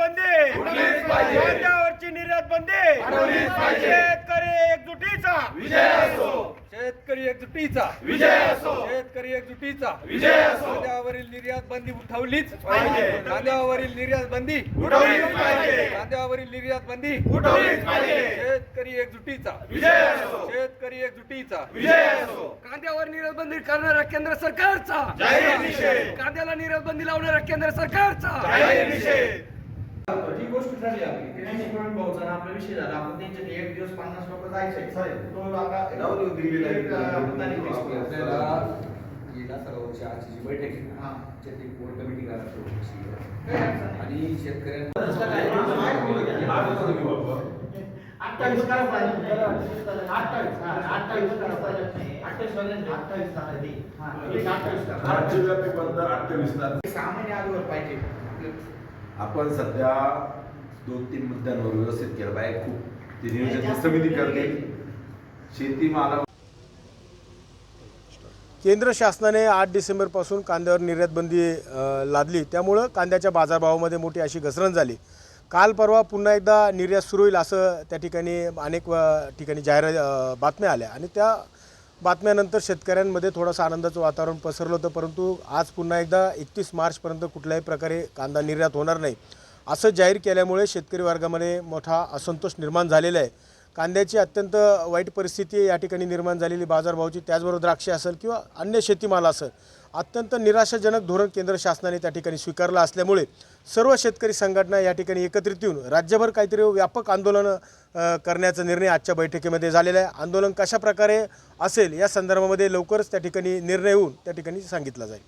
बंदी. कांद्यावरची निर्यात बंदी. शेतकरी एकजुटीचा. शेतकरी एकजुटीचा. विजय असो. शेतकरी एकजुटीचा. विजय असो. कांद्यावरील निर्यात बंदी उठवलीच पाहिजे. कांद्यावरील निर्यात बंदी. कांद्यावरील निर्यात बंदी. शेतकरी एकजुटीचा. विजय असो. शेतकरी एकजुटीचा. विजय असो. कांद्यावर निर्यात बंदी करणाऱ्या केंद्र सरकारचा. कांद्याला निर्यात बंदी लावणाऱ्या केंद्र सरकारचा. ही गोष्ट ठरली आपली नाही शिकवण भाऊचा आणि आपला विषय झाला आपण त्यांच्याकडे एक दिवस पन्नास लोक जायचे तो आता राहू देऊ दिल्लीला. एक, अं, मुद्दाने fix केला. आपल्याला गेल्या सर्वांची आजची जी बैठक आहे हा. ना त्याच्यात एक कोर कमिटी करायला थोडीशी. काही अडचण नाही. आणि शेतकऱ्यांना अठ्ठावीस करा पाहिजे. अठ्ठावीस, हा, अठ्ठावीस करा पाहिजे. अठ्ठावीस वाजता अठ्ठावीस. हा, एक अठ्ठावीस करा. राज्यव्यापी बंद अठ्ठावीस तारखे सामान्य आजवर पाहिजे आपण सध्या दोन तीन मुद्द्यांवर व्यवस्थित केलं पाहिजे. खूप ती नियोजन समिती करते. शेतीमाला केंद्र शासनाने आठ डिसेंबरपासून कांद्यावर निर्यात बंदी लादली. त्यामुळं कांद्याच्या बाजारभावामध्ये मोठी अशी घसरण झाली. काल परवा पुन्हा एकदा निर्यात सुरू होईल असं त्या ठिकाणी अनेक ठिकाणी जाहीर अ, बातम्या आल्या. आणि त्या बातम्यानंतर शेतकऱ्यांमध्ये थोडंसं आनंदाचं वातावरण पसरलं होतं परंतु आज पुन्हा एकदा एकतीस मार्चपर्यंत कुठल्याही प्रकारे कांदा निर्यात होणार नाही. असं जाहीर केल्यामुळे शेतकरी वर्गामध्ये मोठा असंतोष निर्माण झालेला आहे. कांद्याची अत्यंत वाईट परिस्थिती या ठिकाणी निर्माण झालेली बाजारभावाची. त्याचबरोबर द्राक्षे असेल किंवा अन्य शेतीमाल असेल अत्यंत निराशाजनक धोरण केंद्र शासनाने त्या ठिकाणी स्वीकारलं असल्यामुळे सर्व शेतकरी संघटना या ठिकाणी एकत्रित येऊन राज्यभर काहीतरी व्यापक आंदोलन करण्याचा निर्णय आजच्या बैठकीमध्ये झालेला आहे. आंदोलन कशा प्रकारे असेल या संदर्भामध्ये लवकरच त्या ठिकाणी निर्णय होऊन त्या ठिकाणी सांगितला जाईल.